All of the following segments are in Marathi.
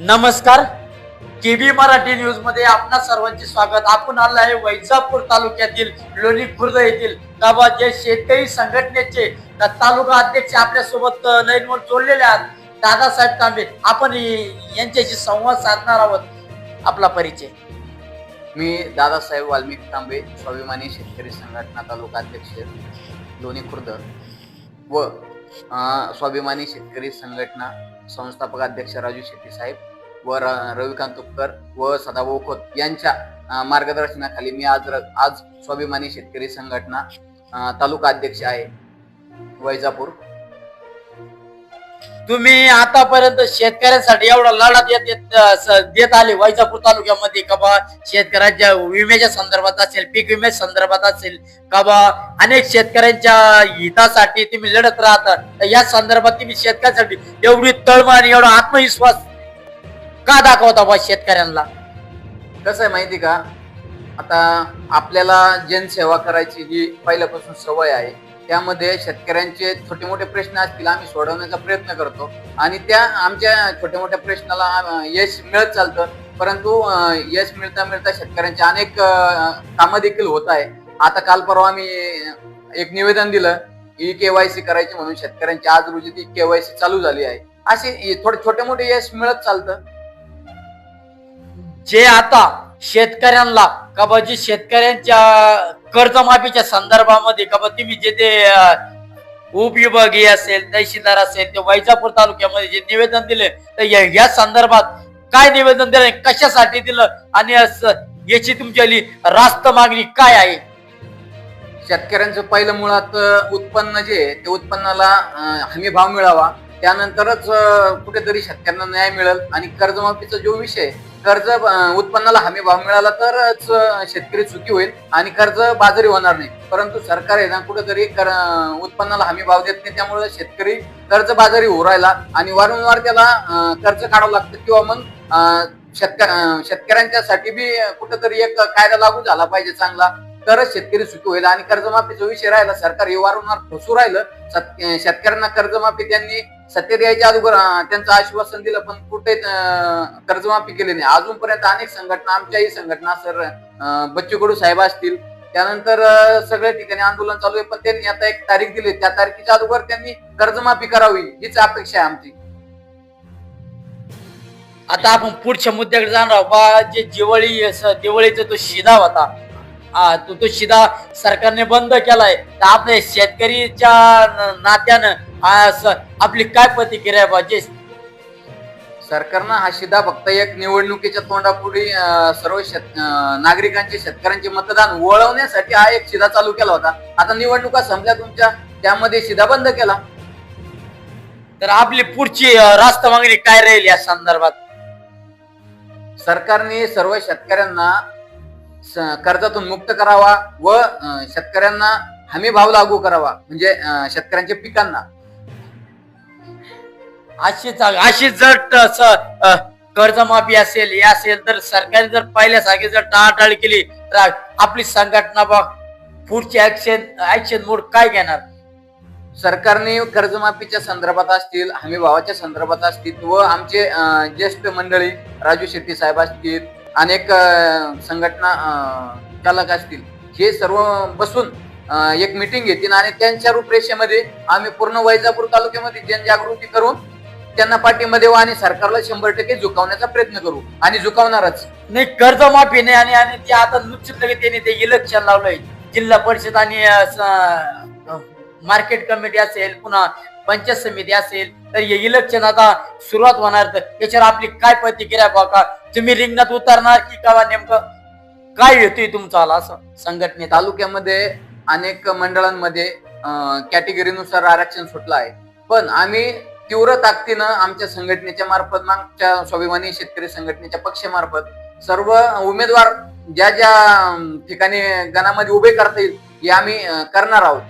नमस्कार. केबी मराठी न्यूजमध्ये आपणा सर्वांचे स्वागत. आपण आलो आहे वैजापूर तालुक्यातील लोणी खुर्द येथील गावात जे शेतकरी संघटनेचे तालुका अध्यक्ष आपल्यासोबत लाईनवर जोडलेले आहेत. दादासाहेब तांबे आपण यांच्याशी संवाद साधणार आहोत. आपला परिचय. मी दादासाहेब वाल्मिक तांबे स्वाभिमानी शेतकरी संघटना तालुका अध्यक्ष लोणी खुर्द व स्वाभिमानी शेतकरी संघटना संस्थापक अध्यक्ष राजू शेट्टी साहेब व र- रविकांत तुपकर व सदाभाऊ खोत यांच्या मार्गदर्शनाखाली मी आज र- आज स्वाभिमानी शेतकरी संघटना तालुका अध्यक्ष आहे वैजापूर. तुम्ही आतापर्यंत शेतकऱ्यांसाठी एवढा लढा देत देत स- देत आले. वैजापूर तालुक्यामध्ये का बा शेतकऱ्यांच्या विम्याच्या संदर्भात असेल पीक विम्याच्या संदर्भात असेल का बा अनेक शेतकऱ्यांच्या हितासाठी तुम्ही लढत राहता. तर या संदर्भात तुम्ही शेतकऱ्यांसाठी एवढी तळमळ आणि एवढा आत्मविश्वास का दाखवता बा शेतकऱ्यांना? कसं आहे माहिती का? आता आपल्याला जनसेवा करायची ही पहिल्यापासून सवय आहे. त्यामध्ये शेतकऱ्यांचे छोटे मोठे प्रश्न असतील आम्ही सोडवण्याचा प्रयत्न करतो. आणि त्या आमच्या छोट्या मोठ्या प्रश्नाला यश मिळत चालतं. परंतु यश मिळता मिळता शेतकऱ्यांचे अनेक कामं देखील होत आहे. आता काल परवा आम्ही एक निवेदन दिलं ई केवायसी करायची म्हणून शेतकऱ्यांची आज रोजी ती केवायसी चालू झाली आहे. असे थोडे छोटे मोठे यश मिळत चालतं. जे आता शेतकऱ्यांना का शेतकऱ्यांच्या कर्जमाफीच्या संदर्भामध्ये का बा तुम्ही जे ते उपविभागीय असेल तहसीलदार असेल ते वैजापूर तालुक्यामध्ये जे निवेदन दिले तर या संदर्भात काय निवेदन दिलं कशासाठी दिलं आणि याची तुमच्याली रास्त मागणी काय आहे? शेतकऱ्यांचं पहिलं मुळात उत्पन्न जे ते उत्पन्नाला हमी भाव मिळावा. त्यानंतरच कुठेतरी शेतकऱ्यांना न्याय मिळेल आणि कर्जमाफीचा जो विषय कर्ज उत्पन्नाला हमी भाव मिळाला तरच शेतकरी सुखी होईल आणि कर्ज बाजारी होणार नाही. परंतु सरकार आहे ना कुठेतरी कर उत्पन्नाला हमी भाव देत नाही त्यामुळे शेतकरी कर्ज बाजारी होऊ राहिला आणि वारंवार त्याला कर्ज काढावं लागतं किंवा मग शेतक शेतकऱ्यांच्यासाठी बी कुठेतरी एक कायदा लागू झाला पाहिजे चांगला. तरच शेतकरी सुखी होईल. आणि कर्जमाफीचा विषय राहिला सरकार हे वारंवार फसू राहिलं. शेतकऱ्यांना कर्जमाफी त्यांनी सत्तेत यायच्या अगोदर त्यांचं आश्वासन दिलं पण कुठे कर्जमाफी केली नाही. अजूनपर्यंत अनेक संघटना आमच्याही संघटना सर बच्चू कडू साहेब असतील. त्यानंतर सगळ्या ठिकाणी आंदोलन चालू आहे पण त्यांनी आता एक तारीख दिली. त्या तारखेच्या अगोदर त्यांनी कर्जमाफी करावी हीच अपेक्षा आहे आमची. आता आपण पुढच्या मुद्द्याकडे जाणार आहोत. बा जे दिवाळी असं दिवाळीचा तो शिदा होता तो तो शिदा सरकारने बंद केलाय. तर आपल्या शेतकरीच्या नात्यानं आपली काय प्रतिक्रिया जे सरकारनं हा शिदा फक्त एक निवडणुकीच्या तोंडापुढे सर्व शेत नागरिकांचे शेतकऱ्यांचे मतदान वळवण्यासाठी हा एक शिदा चालू केला होता. आता निवडणुका संपल्या तुमच्या त्यामध्ये शिदा बंद केला. तर आपली पुढची रास्त मागणी काय राहील या संदर्भात? सरकारने सर्व शेतकऱ्यांना कर्जातून मुक्त करावा व शेतकऱ्यांना हमी भाव लागू करावा म्हणजे शेतकऱ्यांच्या पिकांना. अशीच अशी जर कर्जमाफी असेल हे असेल तर सरकारने जर पहिल्यासारखी जर टाळाटाळ केली तर आपली संघटना बा पुढची ऍक्शन ऍक्शन मोड काय घेणार? सरकारने कर्जमाफीच्या संदर्भात असतील हमी भावाच्या संदर्भात असतील व आमचे ज्येष्ठ मंडळी राजू शेट्टी साहेब असतील अनेक संघटना चालक असतील. हे सर्व बसून एक मिटिंग घेतील आणि त्यांच्या रूपरेषेमध्ये आम्ही पूर्ण वैजापूर तालुक्यामध्ये जनजागृती करून त्यांना पाठिंबा देऊ आणि सरकारला शंभर टक्के झुकावण्याचा प्रयत्न करू आणि झुकावणारच. नाही कर्जमाफीने आणि आणि ते आता निश्चित त्यांनी ते इलेक्शन लावलंय. जिल्हा परिषद आणि मार्केट कमिटी असेल पुन्हा पंचायत समिती असेल तर हे इलेक्शन आता सुरुवात होणार. तर याच्यावर आपली काय प्रतिक्रिया बा का तुम्ही रिंगणात उतरणार की का नेमकं? काय येतोय तुमचा असं? संघटने तालुक्यामध्ये अनेक मंडळांमध्ये कॅटेगरीनुसार आरक्षण सुटलं आहे. पण आम्ही तीव्र ताकदीनं आमच्या संघटनेच्या मार्फत मागच्या स्वाभिमानी शेतकरी संघटनेच्या पक्षामार्फत सर्व उमेदवार ज्या ज्या ठिकाणी गणामध्ये उभे करता येईल हे आम्ही करणार आहोत.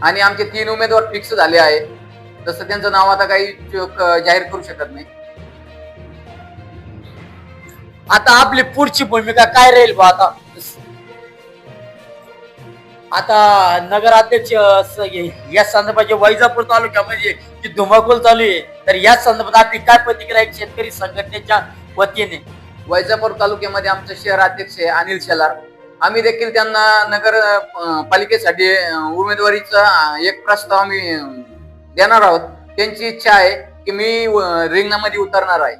आणि आमचे तीन उमेदवार फिक्स झाले आहे. तसं त्यांचं नाव आता काही जाहीर करू शकत नाही. आता आपली पुढची भूमिका काय राहील बा आता? आता नगराध्यक्ष या संदर्भात वैजापूर वैजापूर तालुक्यामध्ये म्हणजे जी धुमाकूल चालू आहे तर या संदर्भात आपली काय प्रतिक्रिया आहे शेतकरी संघटनेच्या वतीने? वैजापूर तालुक्यामध्ये आमचे शहर अध्यक्ष आहे अनिल शेलार. आम्ही देखील त्यांना नगर पालिकेसाठी उमेदवारीचा एक प्रस्ताव आम्ही देणार आहोत. त्यांची इच्छा आहे की मी रिंगणामध्ये उतरणार आहे.